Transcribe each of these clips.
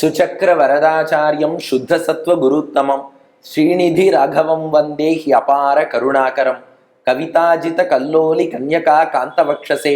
சுச்சக்கர வரதாச்சாரியம் சுத்த சத்வ குருத்தமம் ஸ்ரீநிதி ராகவம் வந்தே ஹி அபார கருணாகரம் கவிதாஜித கல்லோலி கன்யகா காந்தவக்ஷசே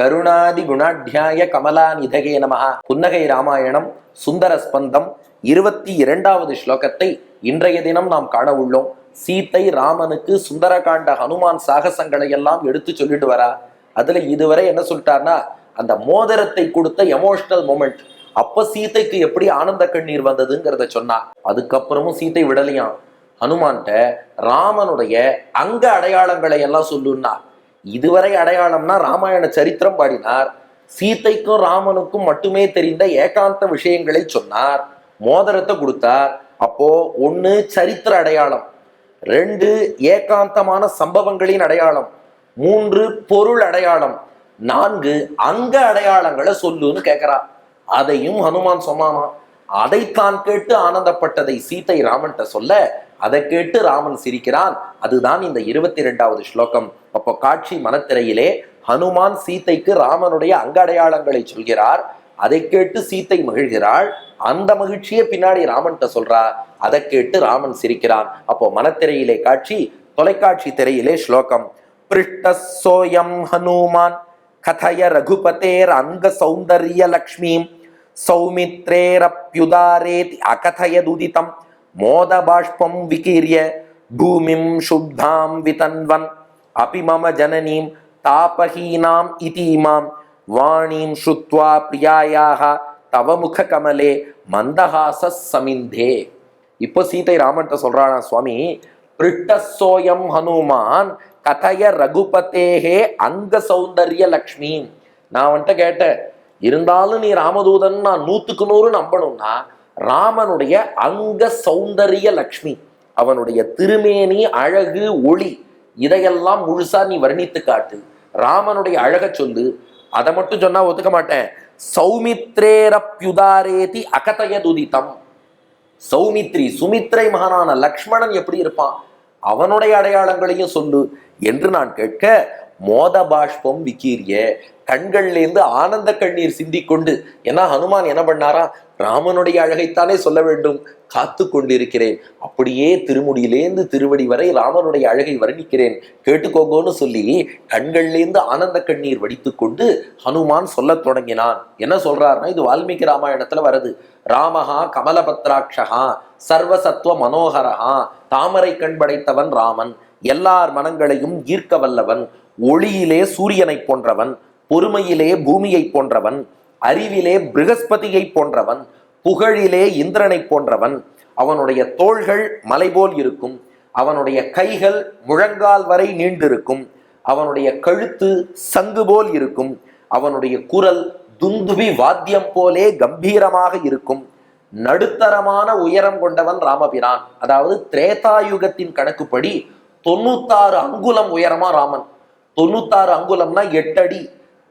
கருணாதி குணாட்யாய கமலா நிதகே நமஹ புன்னகை ராமாயணம் சுந்தர ஸ்பந்தம் இருபத்தி இரண்டாவது ஸ்லோகத்தை இன்றைய தினம் நாம் காண உள்ளோம் சீத்தை ராமனுக்கு சுந்தரகாண்ட ஹனுமான் சாகசங்களை எல்லாம் எடுத்து சொல்லிட்டு வரா அதுல இதுவரை என்ன சொல்லிட்டார்னா அந்த மோதிரத்தை கொடுத்த எமோஷனல் மூமெண்ட் அப்ப சீதைக்கு எப்படி ஆனந்த கண்ணீர் வந்ததுங்கிறத சொன்னா அதுக்கப்புறமும் சீத்தை விடலையாம். ஹனுமான்கிட்ட ராமனுடைய அங்க அடையாளங்களை எல்லாம் சொல்லுன்னா இதுவரை அடையாளம்னா ராமாயண சரித்திரம் பாடினார். சீத்தைக்கும் ராமனுக்கும் மட்டுமே தெரிந்த ஏகாந்த விஷயங்களை சொன்னார். மோதிரத்தை கொடுத்தார். அப்போ ஒன்று சரித்திர அடையாளம் ரெண்டு ஏகாந்தமான சம்பவங்களின் அடையாளம் மூன்று பொருள் அடையாளம் நான்கு அங்க அடையாளங்களை சொல்லுன்னு கேட்கிறா அதையும் ஹனுமான் சொன்னானா அதைத்தான் கேட்டு ஆனந்தப்பட்டதை சீத்தை ராமன்கிட்ட சொல்ல அதை கேட்டு ராமன் சிரிக்கிறான். அதுதான் இந்த இருபத்தி ரெண்டாவது ஸ்லோகம். அப்போ காட்சி மனத்திரையிலே ஹனுமான் சீதைக்கு ராமனுடைய அங்கடையாளங்களை சொல்கிறார். அதை கேட்டு சீத்தை மகிழ்கிறாள். அந்த மகிழ்ச்சியை பின்னாடி ராமன்கிட்ட சொல்றா. அதை கேட்டு ராமன் சிரிக்கிறான். அப்போ மனத்திரையிலே காட்சி தொலைக்காட்சி திரையிலே ஸ்லோகம். பிருஷ்டசோயம் ஹனுமான். கதய ரகுபதேர் அங்க சௌந்தரிய லக்ஷ்மீம் சௌமித்ரேரப்யுதாரேதி அகதயதுதிதம் மோத பாஷ்பம் விகீரிய பூமிம் சுத்தாம் விதன்வன் அபி மம ஜனனீம் தாபஹீனாம் இதீமாம் வாணீம் ஸ்ருத்வா பிரியாயாக தவ முக கமலே மந்தஹாச சமிந்தே இப்போ சீதை ராமன்ட்ட சொல்றானா சுவாமி பிரிட்டசோயம் ஹனுமான் கதைய ரகுபதேகே அங்க சௌந்தர்ய லக்ஷ்மி நான் வந்துட்டு கேட்டேன் இருந்தாலும் நீ ராமதூதன் நான் நூத்துக்கு நூறு நம்பணும்னா ராமனுடைய அங்க சௌந்தர்ய லக்ஷ்மி அவனுடைய திருமேனி அழகு ஒளி இதையெல்லாம் முழுசா நீ வர்ணித்து காட்டு. ராமனுடைய அழக சொல்லு. அதை மட்டும் சொன்னா ஒத்துக்க மாட்டேன். சௌமித்ரேரப்யுதாரேதி அகதயதுதிதம். சௌமித்ரி சுமித்ரை மகனான லக்ஷ்மணன் எப்படி இருப்பான்? அவனுடைய அடையாளங்களையும் சொல்லு என்று நான் கேட்க மோத பாஷ்பம் விக்கீரிய கண்கள்லேருந்து ஆனந்த கண்ணீர் சிந்திக்கொண்டு ஏன்னா ஹனுமான் என்ன பண்ணாரா? ராமனுடைய அழகைத்தானே சொல்ல வேண்டும் காத்து கொண்டிருக்கிறேன். அப்படியே திருமுடியிலேந்து திருவடி வரை ராமனுடைய அழகை வர்ணிக்கிறேன். கேட்டுக்கோங்கன்னு சொல்லி கண்கள்லேருந்து ஆனந்த கண்ணீர் வடித்துக்கொண்டு ஹனுமான் சொல்லத் தொடங்கினான். என்ன சொல்றாருன்னா இது வால்மீகி ராமாயணத்துல வருது ராமஹா கமலபத்ராட்சகா சர்வசத்துவ மனோகரஹா தாமரை கண் படைத்தவன் ராமன் எல்லார் மனங்களையும் ஈர்க்க வல்லவன் ஒளியிலே சூரியனை போன்றவன் பொறுமையிலே பூமியை போன்றவன் அறிவிலே பிருகஸ்பதியை போன்றவன் புகழிலே இந்திரனை போன்றவன் அவனுடைய தோள்கள் மலை போல் இருக்கும் அவனுடைய கைகள் முழங்கால் வரை நீண்டிருக்கும் அவனுடைய கழுத்து சங்கு போல் இருக்கும் அவனுடைய குரல் துந்துபி வாத்தியம் போலே கம்பீரமாக இருக்கும் நடுத்தரமான உயரம் கொண்டவன் ராமபிரான். அதாவது திரேதாயுகத்தின் கணக்குப்படி தொண்ணூத்தாறு அங்குலம் உயரமா ராமன். தொண்ணூத்தாறு அங்குலம்னா எட்டடி.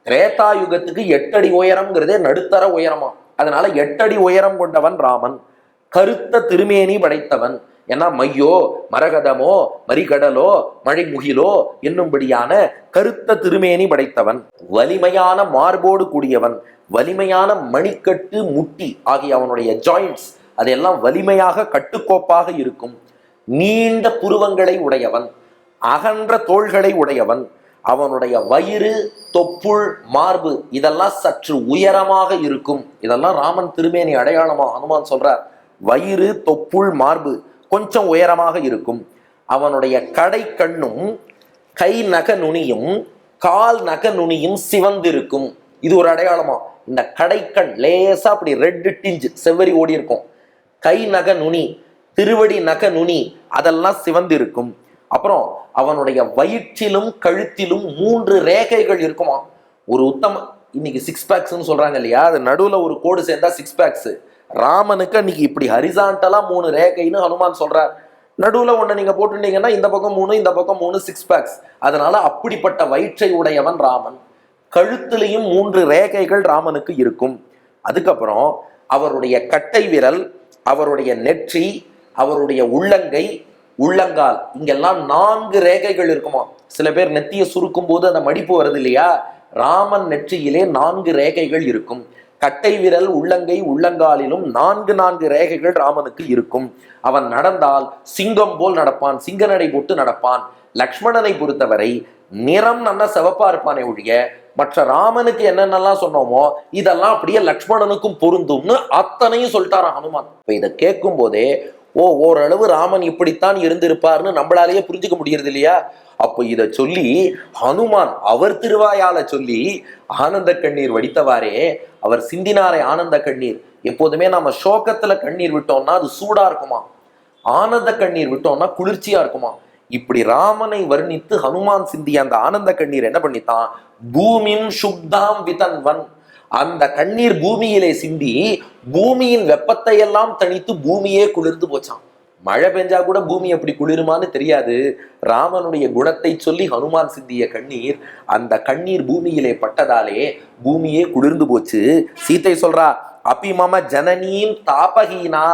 திரேதாயுகத்துக்கு எட்டடி உயரம்ங்கிறதே நடுத்தர உயரமா. அதனால எட்டடி உயரம் கொண்டவன் ராமன். கருத்த திருமேனி படைத்தவன். ஏன்னா மையோ மரகதமோ மரிகடலோ மழைமுகிலோ என்னும்படியான கருத்த திருமேனி படைத்தவன். வலிமையான மார்போடு கூடியவன். வலிமையான மணிக்கட்டு முட்டி ஆகிய அவனுடைய ஜாயிண்ட்ஸ் அதெல்லாம் வலிமையாக கட்டுக்கோப்பாக இருக்கும். நீண்ட புருவங்களை உடையவன். அகன்ற தோள்களை உடையவன். அவனுடைய வயிறு தொப்புள் மார்பு இதெல்லாம் சற்று உயரமாக இருக்கும். இதெல்லாம் ராமன் திருமேனி அடையாளமா ஹனுமான் சொல்றார். வயிறு தொப்புள் மார்பு கொஞ்சம் உயரமாக இருக்கும். அவனுடைய கடை கண்ணும் கை நக நுனியும் கால் நக நுனியும் சிவந்திருக்கும். இது ஒரு அடையாளமா? இந்த கடைக்கண் லேசா அப்படி ரெட்டு டிஞ்சு செவ்வரி ஓடி இருக்கும் கை நக நுனி திருவடி நக நுனி அதெல்லாம் சிவந்திருக்கும். அப்புறம் அவனுடைய வயிற்றிலும் கழுத்திலும் மூன்று ரேகைகள் இருக்குமா? ஒரு உத்தம இன்னைக்கு சிக்ஸ் பேக்ஸ்னு சொல்றாங்க இல்லையா? அது நடுவில் ஒரு கோடு சேர்ந்தா சிக்ஸ் பேக்ஸ் ராமனுக்கு அன்னைக்கு இப்படி ஹரிசாண்டலா மூணு ரேகைன்னு ஹனுமான் சொல்றார். நடுவில் ஒன்று நீங்க போட்டுட்டீங்கன்னா இந்த பக்கம் மூணு இந்த பக்கம் மூணு சிக்ஸ் பேக்ஸ் அதனால அப்படிப்பட்ட வயிற்றை உடையவன் ராமன். கழுத்திலையும் மூன்று ரேகைகள் ராமனுக்கு இருக்கும். அதுக்கப்புறம் அவருடைய கட்டை விரல் அவருடைய நெற்றி அவருடைய உள்ளங்கை உள்ளங்கால். இங்கெல்லாம் நான்கு ரேகைகள் இருக்குமா? சில பேர் நெத்தியை சுருக்கும் போது அந்த மடிப்பு வருது இல்லையா ராமன் நெற்றியிலே நான்கு ரேகைகள் இருக்கும். கட்டை விரல் உள்ளங்கை உள்ளங்காலிலும் நான்கு நான்கு ரேகைகள் ராமனுக்கு இருக்கும். அவன் நடந்தால் சிங்கம் போல் நடப்பான் சிங்க நடை போட்டு நடப்பான். லக்ஷ்மணனை பொறுத்தவரை நிறம் நல்ல சிவப்பா இருப்பானே ஒழிய மற்ற ராமனுக்கு என்னென்னலாம் சொன்னோமோ இதெல்லாம் அப்படியே லக்ஷ்மணனுக்கும் பொருந்தும்னு அத்தனையும் சொல்லிட்டாராம் ஹனுமான். இப்ப இதை கேட்கும் போதே ஓ ஓரளவு ராமன் இப்படித்தான் இருந்திருப்பார்னு நம்மளாலேயே புரிஞ்சுக்க முடியறது இல்லையா அப்போ இதை சொல்லி ஹனுமான் அவர் திருவாயால சொல்லி ஆனந்த கண்ணீர் வடித்தவாறே அவர் சிந்தினாரே ஆனந்த கண்ணீர். எப்போதுமே நாம சோகத்துல கண்ணீர் விட்டோம்னா அது சூடா இருக்குமா? ஆனந்த கண்ணீர் விட்டோம்னா குளிர்ச்சியா இருக்குமா? இப்படி ராமனை வர்ணித்து ஹனுமான் சிந்திய அந்த ஆனந்த கண்ணீர் என்ன பண்ணித்தான்? பூமின் சுப்தாம் விதன்வன். அந்த கண்ணீர் பூமியிலே சிந்தி பூமியின் வெப்பத்தை எல்லாம் தணித்து பூமியே குளிர்ந்து போச்சான் மழை பெஞ்சா கூட பூமி அப்படி குளிருமான்னு தெரியாது. ராமனுடைய குணத்தை சொல்லி ஹனுமான் சிந்திய கண்ணீர் அந்த கண்ணீர் பூமியிலே பட்டதாலே பூமியே குளிர்ந்து போச்சு. சீத்தை சொல்றா அப்பி மம தாபகீனா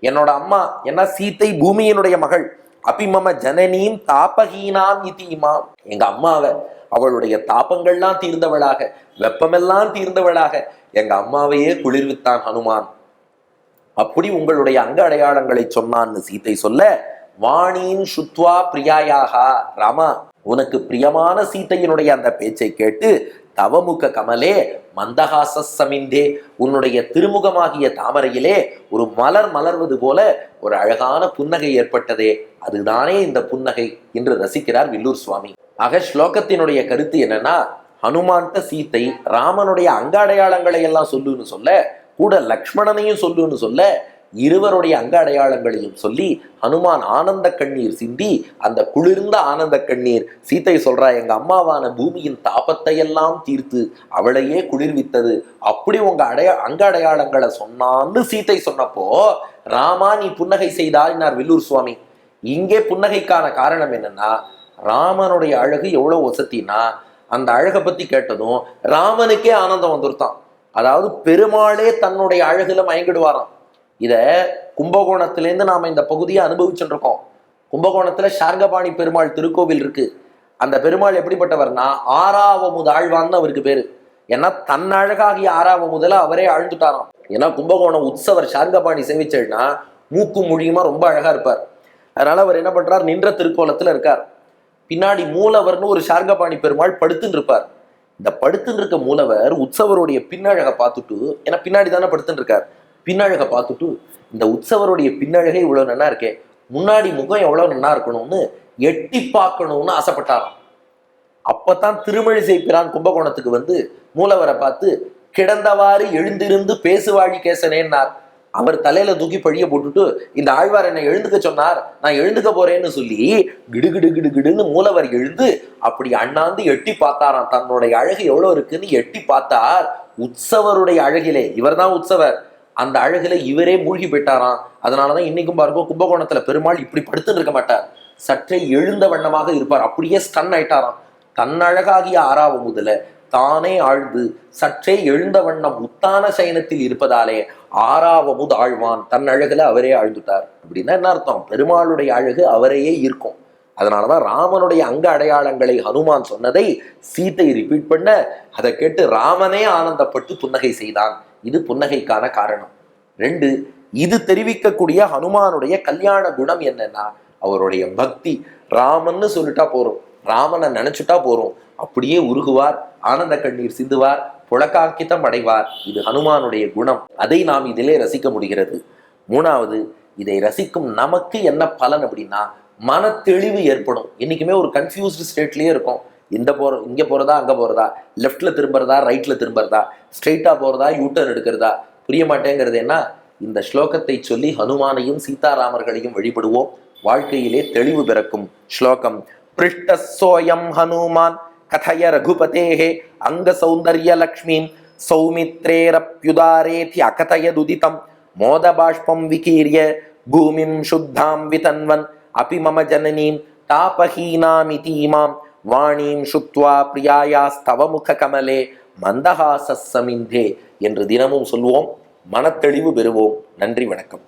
என்னோட அம்மா என்ன சீத்தை பூமியினுடைய மகள். அபிமம ஜனனியும் ஜனனீம் தாபகீனாம் இதிமாம் எங்க அம்மாவை அவளுடைய தாபங்கள்லாம் தீர்ந்தவளாக வெப்பமெல்லாம் தீர்ந்தவளாக. எங்க அம்மாவையே குளிர்வித்தான் ஹனுமான். அப்படி உங்களுடைய அங்க அடையாளங்களை சொன்னான்னு சீத்தை சொல்ல வாணியின் சுத்வா பிரியாயாகா ராமா உனக்கு பிரியமான சீத்தையினுடைய அந்த பேச்சை கேட்டு தவமுக கமலே மந்தஹாச சமிந்தே உன்னுடைய திருமுகமாகிய தாமரையிலே ஒரு மலர் மலர்வது போல ஒரு அழகான புன்னகை ஏற்பட்டதே. அதுதானே இந்த புன்னகை என்று ரசிக்கிறார் வில்லூர் சுவாமி. ஆக ஸ்லோகத்தினுடைய கருத்து என்னன்னா ஹனுமான்ட்ட சீத்தை ராமனுடைய அங்க அடையாளங்களை எல்லாம் சொல்லுன்னு சொல்ல கூட லக்ஷ்மணனையும் சொல்லுன்னு சொல்ல இருவருடைய அங்க அடையாளங்களையும் சொல்லி ஹனுமான் ஆனந்த கண்ணீர் சிந்தி அந்த குளிர்ந்த ஆனந்த கண்ணீர் சீத்தை சொல்றா எங்க அம்மாவான பூமியின் தாபத்தை எல்லாம் தீர்த்து அவளையே குளிர்வித்தது. அப்படி உங்க அடைய அங்க அடையாளங்களை சொன்னான்னு சீத்தை சொன்னப்போ ராமா நீ புன்னகை செய்தாயினார் வில்லூர் சுவாமி. இங்கே புன்னகைக்கான காரணம் என்னன்னா ராமனுடைய அழகு எவ்வளோ வசத்தினா அந்த அழகை பற்றி கேட்டதும் ராமனுக்கே ஆனந்தம் வந்துருத்தான். அதாவது பெருமாளே தன்னுடைய அழகுல மயங்கிடுவாராம். இதை கும்பகோணத்திலேருந்து நாம் இந்த பகுதியை அனுபவிச்சுருக்கோம் கும்பகோணத்தில் ஷார்கபாணி சார்கபாணி பெருமாள் திருக்கோவில் இருக்கு. அந்த பெருமாள் எப்படிப்பட்டவர்னா ஆறாவமுது ஆழ்வான்னு அவருக்கு பேரு. ஏன்னா தன் அழகாகிய ஆறாவமுதல அவரே ஆழ்ந்துட்டாராம். ஏன்னா கும்பகோணம் உற்சவர் சார்கபாணி சேவிச்சல்னா மூக்கு மொழியுமா ரொம்ப அழகா இருப்பார். அதனால அவர் என்ன பண்றார் நின்ற திருக்கோலத்துல இருக்கார். பின்னாடி மூலவர்னு ஒரு சார்கபாணி பெருமாள் படுத்துன்னு இருப்பார். இந்த படுத்துன்னு இருக்க மூலவர் உற்சவருடைய பின்னழகை பார்த்துட்டு ஏன்னா பின்னாடி தானே படுத்துன்னு இருக்கார். பின்னழகை பார்த்துட்டு இந்த உற்சவருடைய பின்னழகே இவ்வளவு நன்னா இருக்கே முன்னாடி முகம் எவ்வளவு நன்னா இருக்கணும்னு எட்டி பார்க்கணும்னு ஆசைப்பட்டாராம். அப்பதான் திருமழிசை பிரான் கும்பகோணத்துக்கு வந்து மூலவரை பார்த்து கிடந்தவாறு எழுந்திருந்து பேசுவாழி கேசனேன்னார். அவர் தலையில தூக்கி பழிய போட்டுட்டு இந்த ஆழ்வார் என்னை எழுந்துக்க சொன்னார். நான் எழுந்துக்க போறேன்னு சொல்லி கிடுகிடு கிடுகிடுன்னு மூலவர் எழுந்து அப்படி அண்ணாந்து எட்டி பார்த்தாராம். தன்னுடைய அழகு எவ்வளவு இருக்குன்னு எட்டி பார்த்தார். உற்சவருடைய அழகிலே இவர்தான் உற்சவர். அந்த அழகுல இவரே மூழ்கி போயிட்டாராம். அதனாலதான் இன்னைக்கும் பாருங்க கும்பகோணத்துல பெருமாள் இப்படி படுத்துன்னு இருக்க மாட்டார். சற்றே எழுந்த வண்ணமாக இருப்பார். அப்படியே ஸ்டன் ஆயிட்டாராம். தன்னழகாகிய ஆறாவும் முதல தானே ஆழ்ந்து சற்றே எழுந்த வண்ணம் உத்தான சயனத்தில் இருப்பதாலே ஆறாவமுது ஆழ்வான். தன் அழகுல அவரே ஆழ்ந்துட்டார். அப்படின்னா என்ன அர்த்தம்? பெருமாளுடைய அழகு அவரையே இருக்கும் அதனாலதான் ராமனுடைய அங்க அடையாளங்களை ஹனுமான் சொன்னதை சீத்தை ரிப்பீட் பண்ண அதை கேட்டு ராமனே ஆனந்தப்பட்டு புன்னகை செய்தான். இது புன்னகைக்கான காரணம். ரெண்டு இது தெரிவிக்கக்கூடிய ஹனுமானுடைய கல்யாண குணம் என்னன்னா அவருடைய பக்தி. ராமன்னு சொல்லிட்டா போறோம் ராமனை நினைச்சுட்டா போறோம். அப்படியே உருகுவார் ஆனந்த கண்ணீர் சிந்துவார் புழக்காக்கித்தம் அடைவார். இது ஹனுமானுடைய குணம். அதை நாம் இதிலே ரசிக்க முடிகிறது. மூணாவது இதை ரசிக்கும் நமக்கு என்ன பலன் அப்படின்னா மன தெளிவு ஏற்படும். என்றைக்குமே ஒரு கன்ஃபியூஸ்டு ஸ்டேட்லேயே இருக்கும். இந்த போற இங்க போறதா அங்க போறதா? லெஃப்ட்ல திரும்புறதா ரைட்ல திரும்புறதா? ஸ்ட்ரெயிட்டா போறதா யூட்டர்ன் எடுக்கிறதா? புரிய மாட்டேங்கிறது என்ன? இந்த ஸ்லோகத்தை சொல்லி ஹனுமானையும் சீதாராமர்களையும் வழிபடுவோம். வாழ்க்கையிலே தெளிவு பிறக்கும் ஸ்லோகம் பிருஷ்டசோயம் ஹனுமான் கதய ரகுபதேஹே அங்க சௌந்தர்ய லக்ஷ்மீம் சௌமித்ரேரப்யுதாரேதி அகதயதுதிதம் மோதபாஷ்பம் விகீர்ய பூமிம் சுத்தாம் விதன்வன் அபி மம ஜனனீம் தாபஹீனாமிதீமாம் வாணீம் சுத்வா பிரியாயாஸ்தவ முக கமலே மந்தஹாச சமிந்தே என்று தினமும் சொல்வோம் மனத்தெளிவு பெறுவோம். நன்றி வணக்கம்.